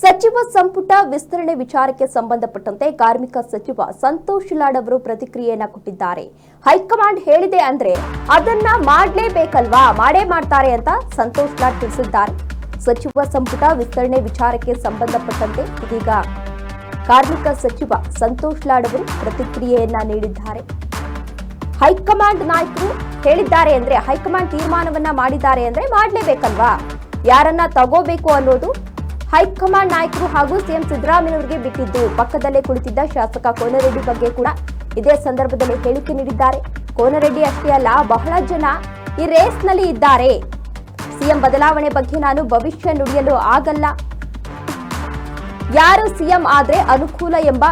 ಸಚಿವ ಸಂಪುಟ ವಿಸ್ತರಣೆ ವಿಚಾರಕ್ಕೆ ಸಂಬಂಧಪಟ್ಟಂತೆ ಕಾರ್ಮಿಕ ಸಚಿವ ಸಂತೋಷ್ ಲಾಡ್ ಅವರು ಪ್ರತಿಕ್ರಿಯೆಯನ್ನ ಕೊಟ್ಟಿದ್ದಾರೆ. ಹೈಕಮಾಂಡ್ ಹೇಳಿದೆ ಅಂದ್ರೆ ಅದನ್ನ ಮಾಡ್ಲೇಬೇಕಲ್ವಾ? ಮಾಡೇ ಮಾಡ್ತಾರೆ ಅಂತ ಸಂತೋಷ್ ಲಾಡ್ ತಿಳಿಸಿದ್ದಾರೆ. ಸಚಿವ ಸಂಪುಟ ವಿಸ್ತರಣೆ ವಿಚಾರಕ್ಕೆ ಸಂಬಂಧಪಟ್ಟಂತೆ ಇದೀಗ ಕಾರ್ಮಿಕ ಸಚಿವ ಸಂತೋಷ್ ಲಾಡ್ ಅವರು ಪ್ರತಿಕ್ರಿಯೆಯನ್ನ ನೀಡಿದ್ದಾರೆ. ಹೈಕಮಾಂಡ್ ನಾಯಕರು ಹೇಳಿದ್ದಾರೆ ಅಂದ್ರೆ, ಹೈಕಮಾಂಡ್ ತೀರ್ಮಾನವನ್ನ ಮಾಡಿದ್ದಾರೆ ಅಂದ್ರೆ ಮಾಡ್ಲೇಬೇಕಲ್ವಾ? ಯಾರನ್ನ ತಗೋಬೇಕು ಅನ್ನೋದು ಹೈಕಮಾಂಡ್ ನಾಯಕರು ಹಾಗೂ ಸಿಎಂ ಸಿದ್ದರಾಮಯ್ಯನವರಿಗೆ ಬಿಟ್ಟಿದ್ದು ಪಕ್ಕದಲ್ಲೇ ಕುಳಿತಿದ್ದ ಶಾಸಕ ಕೋನರೆಡ್ಡಿ ಬಗ್ಗೆ ಕೂಡ ಇದೇ ಸಂದರ್ಭದಲ್ಲಿ ಹೇಳಿಕೆ ನೀಡಿದ್ದಾರೆ. ಕೋನರೆಡ್ಡಿ ಅಷ್ಟೇ ಅಲ್ಲ, ಬಹಳ ಜನ ಈ ರೇಸ್ನಲ್ಲಿ ಇದ್ದಾರೆ. ಸಿಎಂ ಬದಲಾವಣೆ ಬಗ್ಗೆ ನಾನು ಭವಿಷ್ಯ ನುಡಿಯಲು ಆಗಲ್ಲ. ಯಾರು ಸಿಎಂ ಆದ್ರೆ ಅನುಕೂಲ ಎಂಬ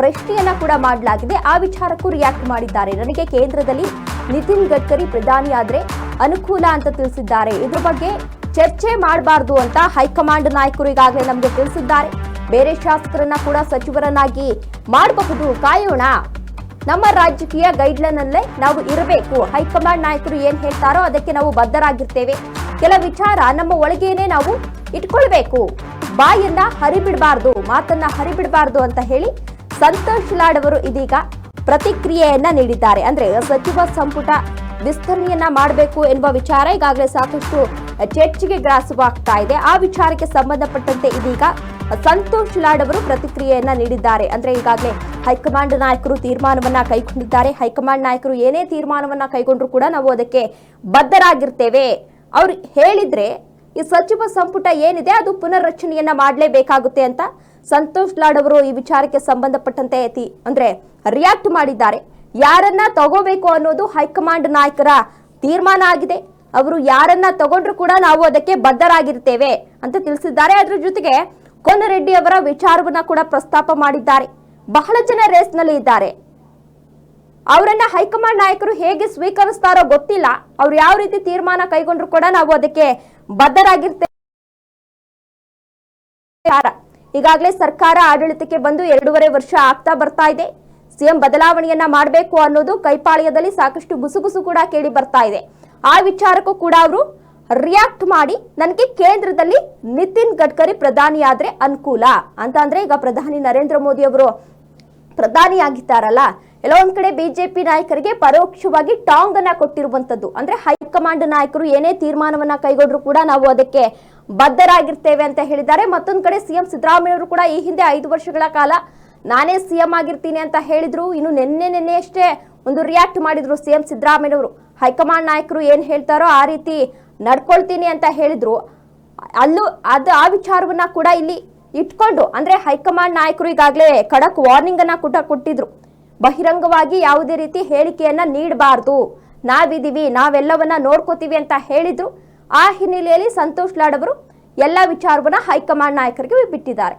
ಪ್ರಶ್ನೆಯನ್ನ ಕೂಡ ಮಾಡಲಾಗಿದೆ. ಆ ವಿಚಾರಕ್ಕೂ ರಿಯಾಕ್ಟ್ ಮಾಡಿದ್ದಾರೆ. ನನಗೆ ಕೇಂದ್ರದಲ್ಲಿ ನಿತಿನ್ ಗಡ್ಕರಿ ಪ್ರಧಾನಿ ಆದ್ರೆ ಅನುಕೂಲ ಅಂತ ತಿಳಿಸಿದ್ದಾರೆ. ಇದ್ರ ಬಗ್ಗೆ ಚರ್ಚೆ ಮಾಡಬಾರದು ಅಂತ ಹೈಕಮಾಂಡ್ ನಾಯಕರು ಈಗಾಗಲೇ ನಮಗೆ ತಿಳಿಸಿದ್ದಾರೆ. ಬೇರೆ ಶಾಸಕರನ್ನ ಕೂಡ ಸಚಿವರನ್ನಾಗಿ ಮಾಡಬಹುದು. ಕಾಯೋಣ. ನಮ್ಮ ರಾಜಕೀಯ ಗೈಡ್ಲೈನ್ ಅಲ್ಲೇ ನಾವು ಇರಬೇಕು. ಹೈಕಮಾಂಡ್ ನಾಯಕರು ಏನ್ ಹೇಳ್ತಾರೋ ಅದಕ್ಕೆ ನಾವು ಬದ್ಧರಾಗಿರ್ತೇವೆ. ಕೆಲ ವಿಚಾರ ನಮ್ಮ ಒಳಗೇನೆ ನಾವು ಇಟ್ಕೊಳ್ಬೇಕು. ಬಾಯನ್ನ ಹರಿಬಿಡಬಾರ್ದು, ಮಾತನ್ನ ಹರಿಬಿಡಬಾರ್ದು ಅಂತ ಹೇಳಿ ಸಂತೋಷ್ ಲಾಡ್ ಅವರು ಇದೀಗ ಪ್ರತಿಕ್ರಿಯೆಯನ್ನ ನೀಡಿದ್ದಾರೆ. ಅಂದ್ರೆ ಸಚಿವ ಸಂಪುಟ ವಿಸ್ತರಣೆಯನ್ನ ಮಾಡಬೇಕು ಎನ್ನುವ ವಿಚಾರ ಈಗಾಗಲೇ ಸಾಕಷ್ಟು ಚರ್ಚೆಗೆ ಗ್ರಾಸವಾಗ್ತಾ ಇದೆ. ಆ ವಿಚಾರಕ್ಕೆ ಸಂಬಂಧಪಟ್ಟಂತೆ ಇದೀಗ ಸಂತೋಷ್ ಲಾಡ್ ಅವರು ಪ್ರತಿಕ್ರಿಯೆಯನ್ನ ನೀಡಿದ್ದಾರೆ. ಅಂದ್ರೆ ಈಗಾಗಲೇ ಹೈಕಮಾಂಡ್ ನಾಯಕರು ತೀರ್ಮಾನವನ್ನ ಕೈಗೊಂಡಿದ್ದಾರೆ. ಹೈಕಮಾಂಡ್ ನಾಯಕರು ಏನೇ ತೀರ್ಮಾನವನ್ನ ಕೈಗೊಂಡ್ರು ಕೂಡ ನಾವು ಅದಕ್ಕೆ ಬದ್ಧರಾಗಿರ್ತೇವೆ. ಅವ್ರು ಹೇಳಿದ್ರೆ ಈ ಸಚಿವ ಸಂಪುಟ ಏನಿದೆ ಅದು ಪುನರ್ರಚನೆಯನ್ನ ಮಾಡಲೇಬೇಕಾಗುತ್ತೆ ಅಂತ ಸಂತೋಷ್ ಲಾಡ್ ಅವರು ಈ ವಿಚಾರಕ್ಕೆ ಸಂಬಂಧಪಟ್ಟಂತೆ ಅಂದ್ರೆ ರಿಯಾಕ್ಟ್ ಮಾಡಿದ್ದಾರೆ. ಯಾರನ್ನ ತಗೋಬೇಕು ಅನ್ನೋದು ಹೈಕಮಾಂಡ್ ನಾಯಕರ ತೀರ್ಮಾನ ಆಗಿದೆ. ಅವರು ಯಾರನ್ನ ತಗೊಂಡ್ರು ಕೂಡ ನಾವು ಅದಕ್ಕೆ ಬದ್ಧರಾಗಿರ್ತೇವೆ ಅಂತ ತಿಳಿಸಿದ್ದಾರೆ. ಅದ್ರ ಜೊತೆಗೆ ಕೋನರೆಡ್ಡಿ ಅವರ ವಿಚಾರವನ್ನ ಕೂಡ ಪ್ರಸ್ತಾಪ ಮಾಡಿದ್ದಾರೆ. ಬಹಳ ಜನ ರೇಸ್ನಲ್ಲಿ ಇದ್ದಾರೆ. ಅವರನ್ನ ಹೈಕಮಾಂಡ್ ನಾಯಕರು ಹೇಗೆ ಸ್ವೀಕರಿಸ್ತಾರೋ ಗೊತ್ತಿಲ್ಲ. ಅವ್ರು ಯಾವ ರೀತಿ ತೀರ್ಮಾನ ಕೈಗೊಂಡ್ರು ಕೂಡ ನಾವು ಅದಕ್ಕೆ ಬದ್ಧರಾಗಿರ್ತೇವೆ. ಈಗಾಗಲೇ ಸರ್ಕಾರ ಆಡಳಿತಕ್ಕೆ ಬಂದು ಎರಡೂವರೆ ವರ್ಷ ಆಗ್ತಾ ಬರ್ತಾ ಇದೆ. ಸಿಎಂ ಬದಲಾವಣೆಯನ್ನ ಮಾಡಬೇಕು ಅನ್ನೋದು ಕೈಪಾಳ್ಯದಲ್ಲಿ ಸಾಕಷ್ಟು ಗುಸುಗುಸು ಕೂಡ ಕೇಳಿ ಬರ್ತಾ ಇದೆ. ಆ ವಿಚಾರಕ್ಕೂ ಕೂಡ ಅವರು ರಿಯಾಕ್ಟ್ ಮಾಡಿ, ನನಗೆ ಕೇಂದ್ರದಲ್ಲಿ ನಿತಿನ್ ಗಡ್ಕರಿ ಪ್ರಧಾನಿಯಾದ್ರೆ ಅನುಕೂಲ. ಅಂತ ಅಂದ್ರೆ ಈಗ ಪ್ರಧಾನಿ ನರೇಂದ್ರ ಮೋದಿ ಅವರು ಪ್ರಧಾನಿಯಾಗಿದ್ದಾರಲ್ಲ, ಎಲ್ಲೋ ಒಂದ್ ಕಡೆ ಬಿಜೆಪಿ ನಾಯಕರಿಗೆ ಪರೋಕ್ಷವಾಗಿ ಟಾಂಗ್ ಅನ್ನ ಕೊಟ್ಟಿರುವಂತದ್ದು. ಅಂದ್ರೆ ಹೈಕಮಾಂಡ್ ನಾಯಕರು ಏನೇ ತೀರ್ಮಾನವನ್ನ ಕೈಗೊಂಡ್ರು ಕೂಡ ನಾವು ಅದಕ್ಕೆ ಬದ್ಧರಾಗಿರ್ತೇವೆ ಅಂತ ಹೇಳಿದ್ದಾರೆ. ಮತ್ತೊಂದ್ ಕಡೆ ಸಿಎಂ ಸಿದ್ದರಾಮಯ್ಯ ಅವರು ಕೂಡ ಈ ಹಿಂದೆ ಐದು ವರ್ಷಗಳ ಕಾಲ ನಾನೇ ಸಿಎಂ ಆಗಿರ್ತೀನಿ ಅಂತ ಹೇಳಿದ್ರು, ಇನ್ನು ನಿನ್ನೆ ನಿನ್ನೆ ಅಷ್ಟೇ ಒಂದು ರಿಯಾಕ್ಟ್ ಮಾಡಿದ್ರು ಸಿಎಂ ಸಿದ್ದರಾಮಯ್ಯ ಅವರು. ಹೈಕಮಾಂಡ್ ನಾಯಕರು ಏನು ಹೇಳ್ತಾರೋ ಆ ರೀತಿ ನಡ್ಕೊಳ್ತೀನಿ ಅಂತ ಹೇಳಿದ್ರು. ಅಲ್ಲೂ ಅದು ಆ ವಿಚಾರವನ್ನ ಕೂಡ ಇಲ್ಲಿ ಇಟ್ಕೊಂಡು, ಅಂದ್ರೆ ಹೈಕಮಾಂಡ್ ನಾಯಕರು ಈಗಾಗಲೇ ಖಡಕ್ ವಾರ್ನಿಂಗ್ ಅನ್ನ ಕೂಡ ಕೊಟ್ಟಿದ್ರು. ಬಹಿರಂಗವಾಗಿ ಯಾವುದೇ ರೀತಿ ಹೇಳಿಕೆಯನ್ನ ನೀಡಬಾರ್ದು. ನಾವಿದೀವಿ, ನಾವೆಲ್ಲವನ್ನ ನೋಡ್ಕೋತೀವಿ ಅಂತ ಹೇಳಿದ್ರು. ಆ ಹಿನ್ನೆಲೆಯಲ್ಲಿ ಸಂತೋಷ್ ಲಾಡ್ ಅವರು ಎಲ್ಲ ವಿಚಾರವನ್ನ ಹೈಕಮಾಂಡ್ ನಾಯಕರಿಗೆ ಬಿಟ್ಟಿದ್ದಾರೆ.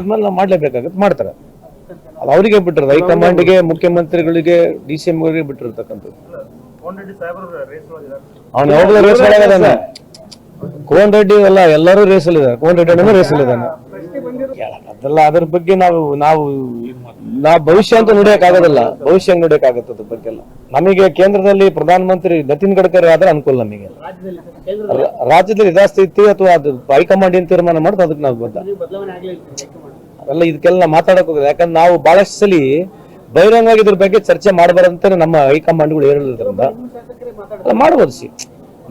ಆದ್ಮೇಲೆ ನಾವು ಮಾಡ್ಲೇಬೇಕಾಗತ್ತೆ ಮಾಡ್ತಾರೆ. ಅದು ಅವರಿಗೆ ಬಿಟ್ಟಿರೋದು ಹೈಕಮಾಂಡ್ಗೆ ಮುಖ್ಯಮಂತ್ರಿಗಳಿಗೆ ಡಿ ಸಿ ಎಂ ಅವರಿಗೆ ಬಿಟ್ಟಿರ್ತಕ್ಕಂಥದ್ದು ಅವ್ನು ಯಾವಾಗಲೂ ರೇಸ್ ಒಳಗಿದಾನೆ ಕೋನ್ ರೆಡ್ಡಿ ಅಲ್ಲ ಎಲ್ಲರೂ ರೇಸಲ್ಲಿ ಇದ್ದಾರೆ ಕೋನ್ ರೆಡ್ಡಿ ರೇಸಲ್ಲಿ ಇದ್ದಾನೆ ಅದೆಲ್ಲ ಅದ್ರ ಬಗ್ಗೆ ನಾವು ನಾವು ನಾವು ಭವಿಷ್ಯ ಅಂತ ನುಡಿಯಕ್ ಆಗೋದಿಲ್ಲ ಭವಿಷ್ಯ ನೋಡಕ್ಕಾಗತ್ತದ ಆಗುತ್ತೆ ಅದ್ರ ಬಗ್ಗೆ ಎಲ್ಲ. ನಮಗೆ ಕೇಂದ್ರದಲ್ಲಿ ಪ್ರಧಾನಮಂತ್ರಿ ನಿತಿನ್ ಗಡ್ಕರಿ ಆದ್ರೆ ಅನುಕೂಲ ನಮಗೆ. ರಾಜ್ಯದಲ್ಲಿ ಇದೇ ಸ್ಥಿತಿ ಅಥವಾ ಅದು ಹೈಕಮಾಂಡ್ ಏನ್ ತೀರ್ಮಾನ ಮಾಡುದು ಅದಕ್ಕೆ ನಾವು ಹೈಕಮಾಂಡ್. ಅವೆಲ್ಲ ಇದಕ್ಕೆಲ್ಲ ಮಾತಾಡಕ್ ಹೋಗುದು. ಯಾಕಂದ್ರೆ ನಾವು ಬಹಳಷ್ಟು ಸಲಿ ಬಹಿರಂಗವಾಗಿ ಇದ್ರ ಬಗ್ಗೆ ಚರ್ಚೆ ಮಾಡಬಾರಂತ ನಮ್ಮ ಹೈಕಮಾಂಡ್ಗಳು ಹೇಳಿದ್ರಿಂದ. ಮಾಡಬಹುದು ಮಾಡ್ಬೋದು ಸಿ.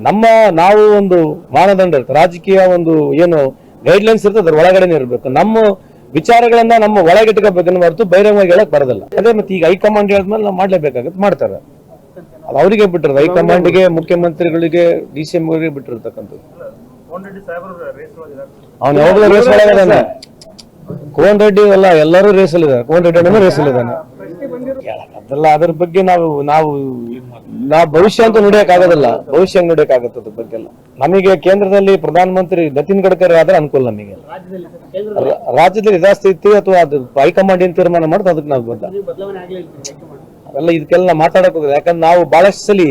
ನಮ್ಮ ನಾವು ಒಂದು ಮಾನದಂಡ ಇರ್ತದೆ ರಾಜಕೀಯ ಒಂದು ಏನು ಗೈಡ್ಲೈನ್ಸ್ ಇರ್ತದೆ ಅದ್ರ ಒಳಗಡೆನೆ ಇರಬೇಕು. ನಮ್ಮ ವಿಚಾರಗಳನ್ನ ನಮ್ಮ ಒಳಗಿಟ್ಕೋಬೇಕನ್ನ ಹೊರತು ಬಹಿರಂಗವಾಗಿ ಹೇಳಕ್ ಬರೋದಿಲ್ಲ. ಅದೇ ಮತ್ತೆ ಈಗ ಹೈಕಮಾಂಡ್ ಹೇಳಿದ್ಮೇಲೆ ನಾವು ಮಾಡ್ಲೇಬೇಕಾಗತ್ತೆ ಮಾಡ್ತಾರೆ. ಅದು ಅವರಿಗೆ ಬಿಟ್ಟಿರೋದು, ಹೈಕಮಾಂಡ್ಗೆ, ಮುಖ್ಯಮಂತ್ರಿಗಳಿಗೆ, ಡಿ ಸಿ ಎಂ ಅವರಿಗೆ ಬಿಟ್ಟಿರ್ತಕ್ಕಂಥದ್ದು. ಅವನು ಯಾವಾಗಲೂ ರೇಸ್ ಒಳಗಿದಾನೆ ಕೋನ್ ರೆಡ್ಡಿ ಅಲ್ಲ, ಎಲ್ಲರೂ ರೇಸಲ್ಲಿದ್ದಾರೆ ಕೋನ್ ರೆಡ್ಡಿ ರೇಸಲ್ಲಿ ಅದೆಲ್ಲ ಅದ್ರ ಬಗ್ಗೆ ನಾವು ನಾವು ನಾವು ಭವಿಷ್ಯ ಅಂತ ನುಡಿಯಕ್ ಆಗೋದಿಲ್ಲ ಭವಿಷ್ಯ ನುಡಿಯಕ್ ಅದ್ರ ಬಗ್ಗೆ ಎಲ್ಲ. ನಮಗೆ ಕೇಂದ್ರದಲ್ಲಿ ಪ್ರಧಾನ ಮಂತ್ರಿ ನಿತಿನ್ ಗಡ್ಕರಿ ಆದ್ರೆ ಅನುಕೂಲ ನಮಗೆ. ರಾಜ್ಯದಲ್ಲಿ ಕೇಂದ್ರ ಸ್ಥಿತಿ ಅಥವಾ ಅದು ಹೈಕಮಾಂಡ್ ಏನ್ ತೀರ್ಮಾನ ಮಾಡುದು ಅದಕ್ಕೆ ನಾವು ಗೊತ್ತ ಅವೆಲ್ಲ ಇದಕ್ಕೆಲ್ಲ ಮಾತಾಡಕ್ ಹೋಗುದು ಯಾಕಂದ್ರೆ ನಾವು ಬಹಳಷ್ಟು ಸಲಿ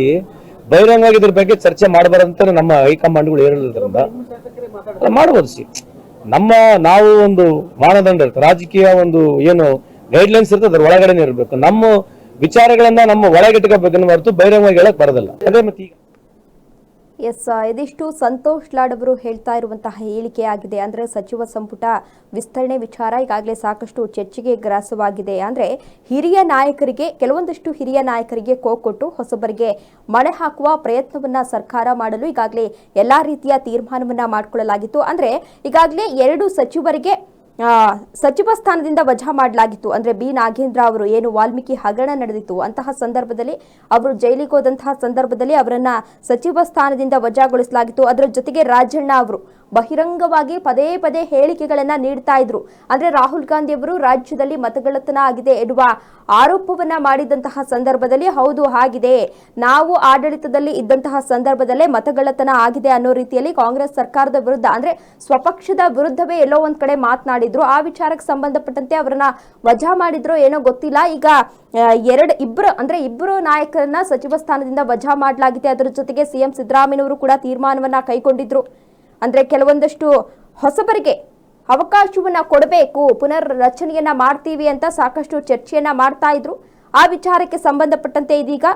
ಬಹಿರಂಗವಾಗಿ ಇದ್ರ ಬಗ್ಗೆ ಚರ್ಚೆ ಮಾಡಬಾರಂತ ನಮ್ಮ ಹೈಕಮಾಂಡ್ಗಳು ಹೇಳಿದ್ರಿಂದ ಮಾಡಬಹುದು ಮಾಡ್ಬೋದು ಸಿ. ನಮ್ಮ ನಾವು ಒಂದು ಮಾನದಂಡ ಇರ್ತದೆ ರಾಜಕೀಯ ಒಂದು ಏನು ಗೈಡ್ಲೈನ್ಸ್ ಇರ್ತದೆ ಅದ್ರ ಒಳಗಡೆನೆ ಇರಬೇಕು. ನಮ್ಮ ವಿಚಾರಗಳನ್ನ ನಮ್ಮ ಒಳಗಿಟ್ಕೋಬೇಕನ್ನು ಹೊರತು ಬಹಿರಂಗವಾಗಿ ಹೇಳಕ್ ಬರೋದಿಲ್ಲ. ಅದೇ ಮತ್ತೆ ಈಗ. ಎಸ್ ಇದಿಷ್ಟು ಸಂತೋಷ್ ಲಾಡ್ ಅವರು ಹೇಳ್ತಾ ಇರುವಂತಹ ಹೇಳಿಕೆ ಆಗಿದೆ. ಅಂದ್ರೆ ಸಚಿವ ಸಂಪುಟ ವಿಸ್ತರಣೆ ವಿಚಾರ ಈಗಾಗಲೇ ಸಾಕಷ್ಟು ಚರ್ಚೆಗೆ ಗ್ರಾಸವಾಗಿದೆ. ಅಂದ್ರೆ ಹಿರಿಯ ನಾಯಕರಿಗೆ, ಕೆಲವೊಂದಷ್ಟು ಹಿರಿಯ ನಾಯಕರಿಗೆ ಕೊಟ್ಟು ಹೊಸಬರಿಗೆ ಮಣೆ ಹಾಕುವ ಪ್ರಯತ್ನವನ್ನ ಸರ್ಕಾರ ಮಾಡಲು ಈಗಾಗಲೇ ಎಲ್ಲಾ ರೀತಿಯ ತೀರ್ಮಾನವನ್ನ ಮಾಡಿಕೊಳ್ಳಲಾಗಿತ್ತು. ಅಂದ್ರೆ ಈಗಾಗಲೇ ಎರಡು ಸಚಿವರಿಗೆ ಸಚಿವ ಸ್ಥಾನದಿಂದ ವಜಾ ಮಾಡಲಾಗಿತ್ತು. ಅಂದ್ರೆ ಬಿ. ನಾಗೇಂದ್ರ ಅವರು ಏನು ವಾಲ್ಮೀಕಿ ಹಗರಣ ನಡೆದಿತ್ತು. ಅಂತಹ ಸಂದರ್ಭದಲ್ಲಿ ಅವರು ಜೈಲಿಗೆ ಹೋದಂತಹ ಸಂದರ್ಭದಲ್ಲಿ ಅವರನ್ನ ಸಚಿವ ಸ್ಥಾನದಿಂದ ವಜಾಗೊಳಿಸಲಾಗಿತ್ತು. ಅದರ ಜೊತೆಗೆ ರಾಜಣ್ಣ ಅವರು ಬಹಿರಂಗವಾಗಿ ಪದೇ ಪದೇ ಹೇಳಿಕೆಗಳನ್ನ ನೀಡ್ತಾ ಇದ್ರು. ಅಂದ್ರೆ ರಾಹುಲ್ ಗಾಂಧಿ ಅವರು ರಾಜ್ಯದಲ್ಲಿ ಮತಗಳತನ ಆಗಿದೆ ಎನ್ನುವ ಆರೋಪವನ್ನ ಮಾಡಿದಂತಹ ಸಂದರ್ಭದಲ್ಲಿ ಹೌದು ಆಗಿದೆ ನಾವು ಆಡಳಿತದಲ್ಲಿ ಇದ್ದಂತಹ ಸಂದರ್ಭದಲ್ಲೇ ಮತಗಳತನ ಆಗಿದೆ ಅನ್ನೋ ರೀತಿಯಲ್ಲಿ ಕಾಂಗ್ರೆಸ್ ಸರ್ಕಾರದ ವಿರುದ್ಧ, ಅಂದ್ರೆ ಸ್ವಪಕ್ಷದ ವಿರುದ್ಧವೇ ಎಲ್ಲೋ ಒಂದ್ ಕಡೆ ಮಾತನಾಡಿದ್ರು. ಆ ವಿಚಾರಕ್ಕೆ ಸಂಬಂಧಪಟ್ಟಂತೆ ಅವರನ್ನ ವಜಾ ಮಾಡಿದ್ರು ಏನೋ ಗೊತ್ತಿಲ್ಲ. ಈಗ ಎರಡು ಇಬ್ಬರು ಅಂದ್ರೆ ಇಬ್ಬರು ನಾಯಕರನ್ನ ಸಚಿವ ಸ್ಥಾನದಿಂದ ವಜಾ ಮಾಡಲಾಗಿದೆ. ಅದರ ಜೊತೆಗೆ ಸಿಎಂ ಸಿದ್ದರಾಮಯ್ಯನವರು ಕೂಡ ತೀರ್ಮಾನವನ್ನ ಕೈಗೊಂಡಿದ್ರು. ಅಂದ್ರೆ ಕೆಲವೊಂದಷ್ಟು ಹೊಸಬರಿಗೆ ಅವಕಾಶವನ್ನ ಕೊಡಬೇಕು ಪುನರ್ ರಚನೆಯನ್ನು ಮಾಡ್ತೀವಿ ಅಂತ ಸಾಕಷ್ಟು ಚರ್ಚೆಯನ್ನ ಮಾಡ್ತಾ ಇದ್ರು. ಆ ವಿಚಾರಕ್ಕೆ ಸಂಬಂಧಪಟ್ಟಂತೆ ಇದೀಗ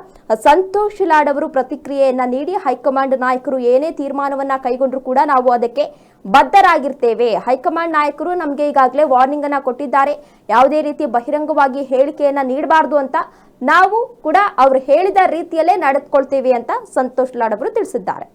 ಸಂತೋಷ್ ಲಾಡ್ ಅವರು ಪ್ರತಿಕ್ರಿಯೆಯನ್ನ ನೀಡಿ ಹೈಕಮಾಂಡ್ ನಾಯಕರು ಏನೇ ತೀರ್ಮಾನವನ್ನ ಕೈಗೊಂಡ್ರು ಕೂಡ ನಾವು ಅದಕ್ಕೆ ಬದ್ಧರಾಗಿರ್ತೇವೆ. ಹೈಕಮಾಂಡ್ ನಾಯಕರು ನಮಗೆ ಈಗಾಗಲೇ ವಾರ್ನಿಂಗ್ ಅನ್ನ ಕೊಟ್ಟಿದ್ದಾರೆ. ಯಾವುದೇ ರೀತಿ ಬಹಿರಂಗವಾಗಿ ಹೇಳಿಕೆಯನ್ನ ನೀಡಬಾರ್ದು ಅಂತ ನಾವು ಕೂಡ ಅವರು ಹೇಳಿದ ರೀತಿಯಲ್ಲೇ ನಡೆದುಕೊಳ್ತೇವೆ ಅಂತ ಸಂತೋಷ್ ಲಾಡ್ ಅವರು ತಿಳಿಸಿದ್ದಾರೆ.